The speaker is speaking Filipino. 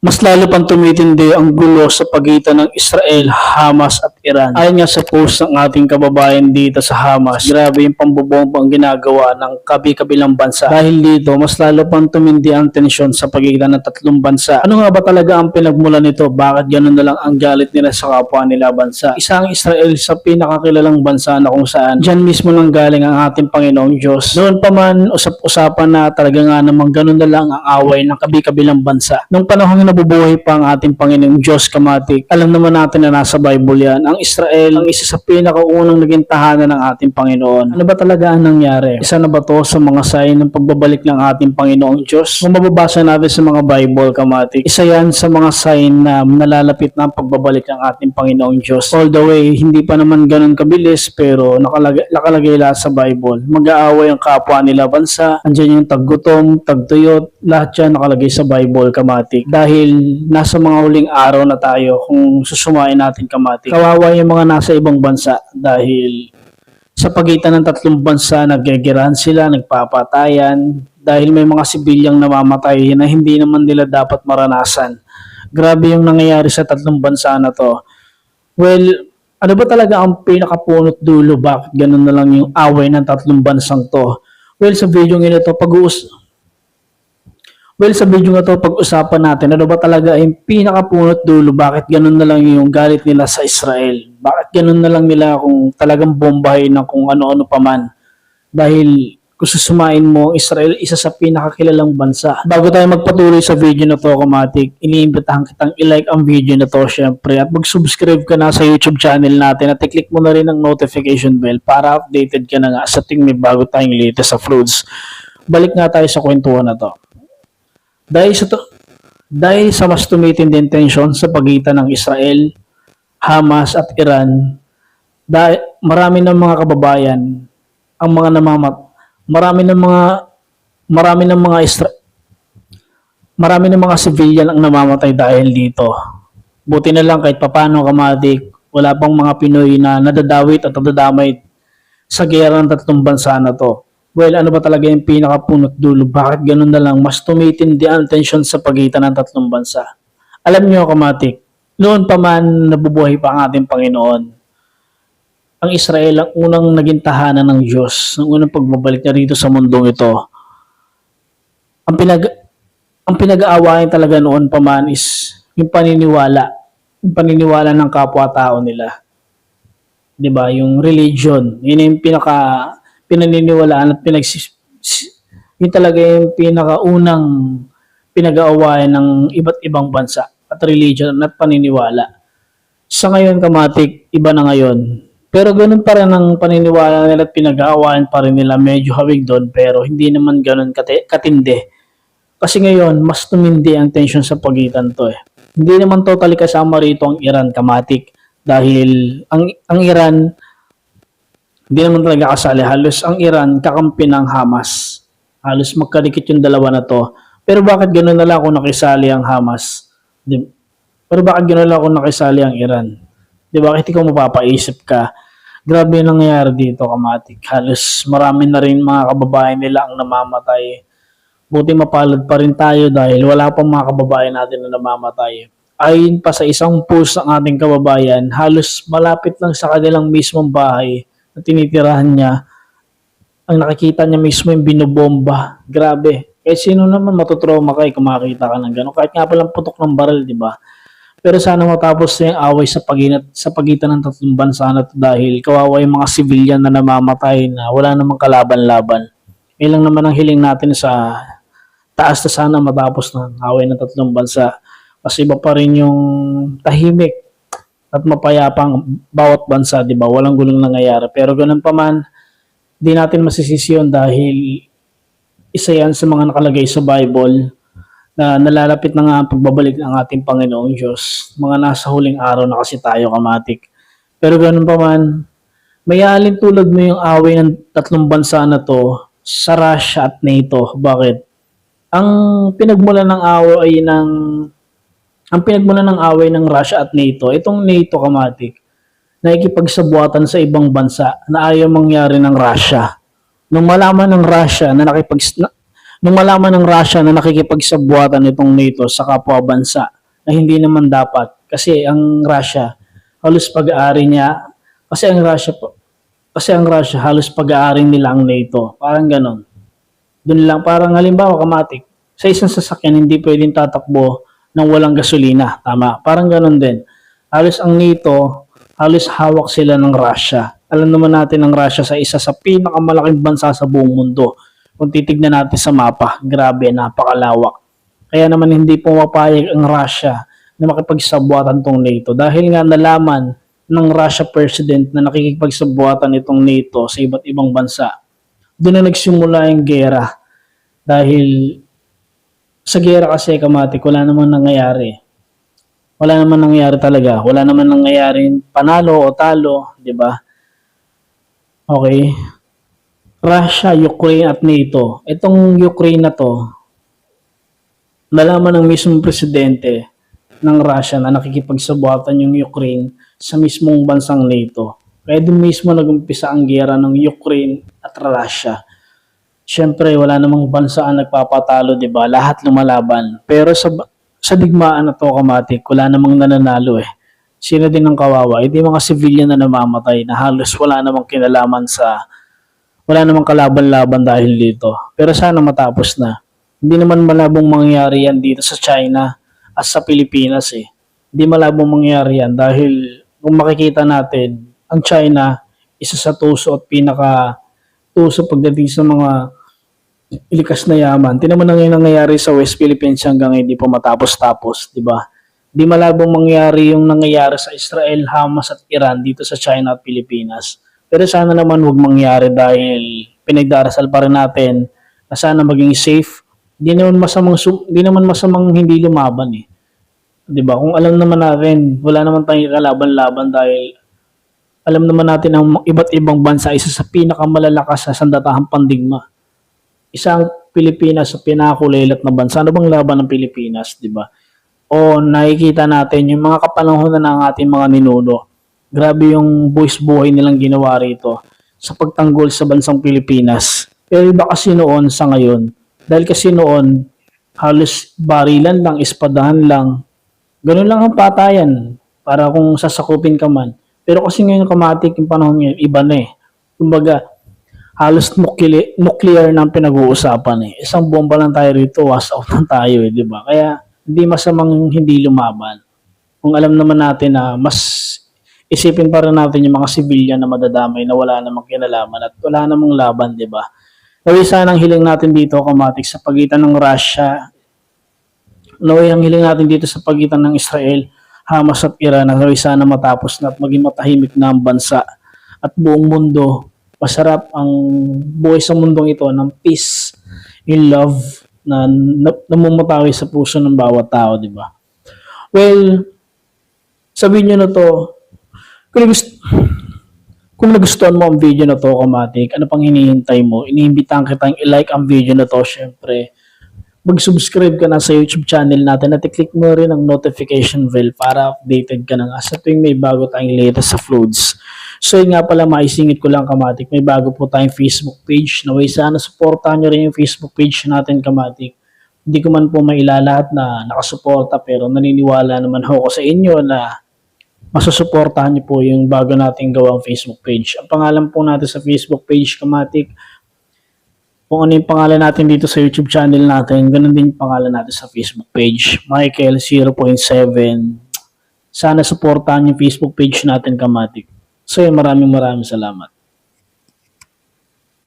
Mas lalo pang tumitindi ang gulo sa pagitan ng Israel, Hamas at Iran. Ayon nga sa post ng ating kababayan dito sa Hamas, grabe yung pambobomba ang ginagawa ng kabi-kabilang bansa. Dahil dito, mas lalo pang tumindi ang tensyon sa pagitan ng tatlong bansa. Ano nga ba talaga ang pinagmula nito? Bakit ganun na lang ang galit nila sa kapwa nila bansa? Isang Israel sa pinakakilalang bansa na kung saan dyan mismo lang galing ang ating Panginoong Diyos. Noon pa man, usap-usapan na talaga nga namang ganun na lang ang away ng kabi-kabilang bansa. Nung panahon na nabubuhay pa ang ating Panginoong Diyos kamatik, alam naman natin na nasa Bible yan. Ang Israel, ang isa sa pinakaunang naging tahanan ng ating Panginoon. Ano ba talaga ang nangyari? Isa na ba to sa mga sign ng pagbabalik ng ating Panginoong Diyos? Kung mababasa natin sa mga Bible kamatik, isa yan sa mga sign na nalalapit na ang pagbabalik ng ating Panginoong Diyos. All the way, hindi pa naman ganun kabilis pero nakalagay, nakalagay lahat sa Bible. Mag-aaway ang kapwa nila bansa, andyan yung taggutom, tagtuyot, lahat yan nakalagay sa Bible kamatik. Dahil nasa mga huling araw na tayo kung susumain natin kamatik. Kawawa yung mga nasa ibang bansa dahil sa pagitan ng tatlong bansa, naggegerahan sila, nagpapatayan, dahil may mga sibilyang namamatay na hindi naman nila dapat maranasan. Grabe yung nangyayari sa tatlong bansa na to. Well, ano ba talaga ang pinakapunot dulo? Bakit ganun na lang yung away ng tatlong bansang to? Well, sa video nito, pag-uus Well, sa video na to, pag-usapan natin, ano ba talaga yung pinakapunot dulo? Bakit ganun na lang yung galit nila sa Israel? Bakit ganun na lang nila kung talagang bombahin ng kung ano-ano pa man? Dahil kung susumain mo, Israel isa sa pinakakilalang bansa. Bago tayo magpatuloy sa video na to, Kamatik, iniimbitahan kitang i-like ang video na to, syempre, at mag-subscribe ka na sa YouTube channel natin at i-click mo na rin ang notification bell para updated ka na nga sa ting may bago tayong latest fruits. Balik nga tayo sa kwentuhan na to. Dahil sa to, dahil sa mas tumitinding tensyon sa pagitan ng Israel, Hamas at Iran, dahil marami ng mga kababayan ang mga namamat marami ng mga marami ng mga Isra- marami ng mga civilian ang namamatay dahil dito. Buti na lang kahit papano kamatik, wala pang mga Pinoy na nadadawit at nadadamay sa gera ng tatlong bansa na to. Well, ano ba talaga yung pinakapunot dulo? Bakit ganun na lang? Mas tumitindi ang tensyon sa pagitan ng tatlong bansa. Alam niyo, kamatik, noon pa man nabubuhay pa ang ating Panginoon, ang Israel ang unang naging tahanan ng Diyos, ang unang pagbabalik niya rito sa mundong ito. Ang pinag ang pinag-aawayan talaga noon pa man is yung paniniwala, yung paniniwala ng kapwa-tao nila. 'Di ba? Yung religion, yun yung pinaka pinaniniwalaan at pinag yun talaga yung pinakaunang pinag-aawayan ng iba't ibang bansa at religion at paniniwala. Sa ngayon, kamatik, iba na ngayon. Pero ganun pa rin ang paniniwala nila at pinag-aawayan pa rin nila medyo hawig doon pero hindi naman ganun kati- katindi. Kasi ngayon, mas tumindi ang tension sa pagitan to eh. Hindi naman totally kasama rito ang Iran, kamatik. Dahil ang, ang Iran, hindi naman talaga kasali. Halos ang Iran, kakampi ng Hamas. Halos magkadikit yung dalawa na to. Pero bakit gano'n na lang kung nakisali ang Hamas? Di, pero bakit gano'n na lang kung nakisali ang Iran? Di ba? Bakit ikaw mapapaisip ka? Grabe yung nangyayari dito, kamatik. Halos marami na rin mga kababayan nila ang namamatay. Buti mapalad pa rin tayo dahil wala pang mga kababayan natin na namamatay. Ayon pa sa isang post ng ating kababayan, halos malapit lang sa kanilang mismong bahay tinitirahan niya, ang nakikita niya mismo yung binobomba. Grabe. Eh sino naman matutrauma kay kung makakita ka ng gano'n? Kahit nga palang putok ng baril, di ba? Pero sana matapos na yung away sa pagitan, sa pagitan ng tatlong bansa na to dahil kawawa yung mga civilian na namamatay na wala namang kalaban-laban. Ilang naman ang hiling natin sa taas na sana matapos ng away ng tatlong bansa. Kasi iba pa rin yung tahimik at mapayapang bawat bansa, di ba? Walang gulong nangyayari. Pero ganun pa man, di natin masisisi yun dahil isa yan sa mga nakalagay sa Bible na nalalapit na nga ang pagbabalik ng ating Panginoong Diyos. Mga nasa huling araw na kasi tayo kamatik. Pero ganun pa man, may alin tulad mo yung away ng tatlong bansa na to sa Russia at NATO. Bakit? Ang pinagmula ng away ng ang pinagmula ng away ng Russia at NATO, itong NATO kamatik, nakikipagsabuatan sa ibang bansa na ayaw mangyari ng Russia. Nung malaman ng Russia na nakipag na, Nung malaman ng Russia na nakikipagsabuatan itong NATO sa kapwa bansa na hindi naman dapat kasi ang Russia halos pag-aari niya kasi ang Russia kasi ang Russia halos pag-aari nila ang NATO. Parang ganon. Doon lang parang halimbawa kamatik sa isang sasakyan hindi pwedeng tatakbo nang walang gasolina. Tama. Parang ganon din. Halos ang NATO, halos hawak sila ng Russia. Alam naman natin ang Russia sa isa sa pinakamalaking bansa sa buong mundo. Kung titignan natin sa mapa, grabe, napakalawak. Kaya naman hindi pumapayag ang Russia na makipagsabuatan tong NATO dahil nga nalaman ng Russia president na nakikipagsabuatan itong NATO sa iba't ibang bansa. Doon na nagsimula yung gera dahil sa gera kasi kamatik wala namang nangyayari. Wala naman nangyayari talaga. Wala naman nangyayari panalo o talo, di ba? Okay. Russia, Ukraine at NATO. Itong Ukraine na to, nalaman ng mismong presidente ng Russia na nakikipagsabuatan yung Ukraine sa mismong bansang NATO. Kaya doon mismo nagumpisa ang gera ng Ukraine at Russia. Siyempre, wala namang bansa ang nagpapatalo, di ba? Lahat lumalaban. Pero sa, sa digmaan na to, kamatik, wala namang nananalo eh. Sino din ang kawawa? Hindi mga civilian na namamatay na halos wala namang kinalaman sa wala namang kalaban-laban dahil dito. Pero sana matapos na. Hindi naman malabong mangyari yan dito sa China at sa Pilipinas eh. Hindi malabong mangyari yan dahil kung makikita natin, ang China, isa sa tuso at pinaka tuso pagdating sa mga ilikas na yaman. Tinan mo na ngayon nangyayari sa West Philippines hanggang hindi pa matapos-tapos, di ba? Di malabong mangyari yung nangyayari sa Israel, Hamas at Iran dito sa China at Pilipinas. Pero sana naman huwag mangyari dahil pinagdarasal pa rin natin na sana maging safe. Di naman masamang di naman masamang hindi lumaban eh. 'Di ba? Kung alam naman natin, wala naman tayong kalaban-laban dahil alam naman natin ang iba't ibang bansa isa sa pinakamalalakas sa sandatahang pandigma. Isang Pilipinas sa pinakakulilat na bansa. Ano bang laban ng Pilipinas, 'di ba? O nakikita natin yung mga kapanahonan ng ating mga ninuno. Grabe yung buwis buhay nilang ginawa rito sa pagtanggol sa bansang Pilipinas. Pero iba kasi noon sa ngayon. Dahil kasi noon, halos barilan lang, espadahan lang. Ganun lang ang patayan para kung sasakupin ka man. Pero kasi ngayon kamatik yung panahon ngayon, iba na eh. Kumbaga, halos nuclear, nuclear na pinag-uusapan eh. Isang bomba lang tayo rito, was out na tayo eh, di ba? Kaya hindi masamang hindi lumaban. Kung alam naman natin na mas isipin pa rin natin yung mga civilian na madadamay na wala namang kinalaman at wala namang laban, di ba? Naway sana ang hiling natin dito, kamatik, sa pagitan ng Russia, naway ang hiling natin dito sa pagitan ng Israel, Hamas at Iran, na naway sana matapos na at maging matahimik na ang bansa at buong mundo. Masarap ang buhay sa mundong ito ng peace in love na, na namumutawi sa puso ng bawat tao, di ba? Well, sabihin nyo na to, kung, gusto, kung nagustuhan mo ang video na to, kamatik, ano pang hinihintay mo? Iniimbitahan kitang i-like ang video na to, syempre. Mag-subscribe ka na sa YouTube channel natin at i-click mo rin ang notification bell para updated ka na nga sa tuwing may bago tayong latest sa Floats. So yun nga pala, maisingit ko lang kamatik, may bago po tayong Facebook page. Naway sana supportahan nyo rin yung Facebook page natin kamatik. Hindi ko man po mailalahat na nakasuporta pero naniniwala naman ako sa inyo na masusuportahan niyo po yung bago nating gawang Facebook page. Ang pangalan po natin sa Facebook page, Kamatik, kung ano yung pangalan natin dito sa YouTube channel natin, ganun din yung pangalan natin sa Facebook page. Michael 0.7. Sana supportahan yung Facebook page natin, Kamatik. So, maraming maraming salamat.